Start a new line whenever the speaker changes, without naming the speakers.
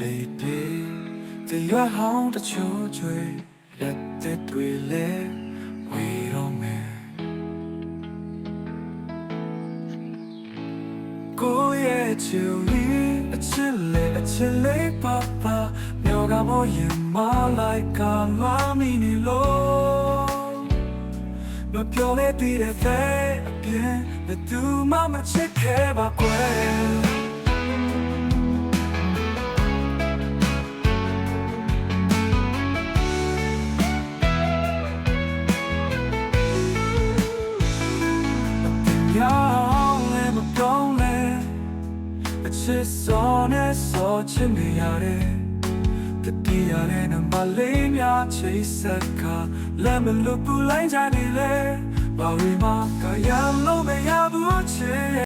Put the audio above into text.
ပြေတရွာဟောင်းတချို့ကျွေရက်တဲ့တွေလဲဝေတော့မယ်ကိုရဲ့ချူလေးအချစ်လေးအချစ်လေးပါပါမြောကမောရင်မလိုက်ကာလာမီနီလိုမပြောလဲတည်တဲ့တဲ့အပြင်ဘယ်သူမှမချစ်ခဲ့ပါကွယ် ရောင်းလဲမကောင်းလဲအချစ်စောနဲ့စောချင်နေရတယ်တတိယနဲ့နံပါတ်လေးများချိတ်ဆက်ကလက်မလွတ်ဘူးလိုက်ကြနေလေဘာဝီမှာကရလို့မရဘူးချစ်